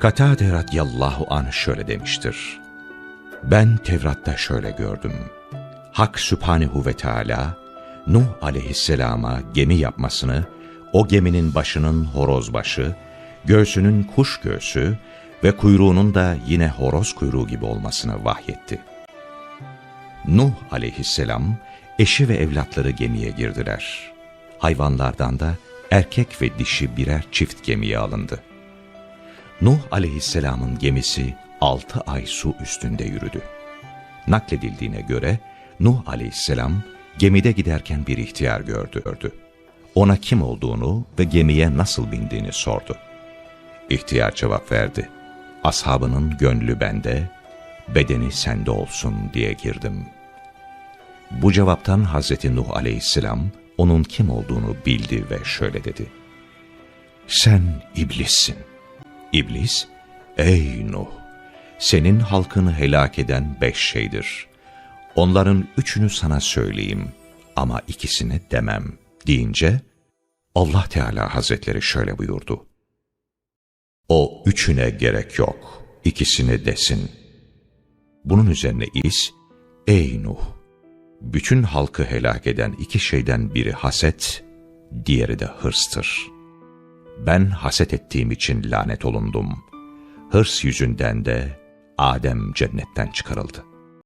Katade radıyallahu anh şöyle demiştir. Ben Tevrat'ta şöyle gördüm. Hak Sübhanehu ve Teala, Nuh aleyhisselama gemi yapmasını, o geminin başının horoz başı, göğsünün kuş göğsü ve kuyruğunun da yine horoz kuyruğu gibi olmasını vahyetti. Nuh aleyhisselam, eşi ve evlatları gemiye girdiler. Hayvanlardan da erkek ve dişi birer çift gemiye alındı. Nuh aleyhisselamın gemisi altı ay su üstünde yürüdü. Nakledildiğine göre Nuh aleyhisselam gemide giderken bir ihtiyar gördü. Ona kim olduğunu ve gemiye nasıl bindiğini sordu. İhtiyar cevap verdi. Ashabının gönlü bende, bedeni sende olsun diye girdim. Bu cevaptan Hazreti Nuh aleyhisselam onun kim olduğunu bildi ve şöyle dedi. Sen iblissin. İblis, ey Nuh! Senin halkını helak eden beş şeydir. Onların üçünü sana söyleyeyim ama ikisini demem deyince Allah Teala Hazretleri şöyle buyurdu. O üçüne gerek yok, ikisini desin. Bunun üzerine İs, ey Nuh! Bütün halkı helak eden iki şeyden biri haset, diğeri de hırstır. Ben haset ettiğim için lanet olundum. Hırs yüzünden de Adem cennetten çıkarıldı.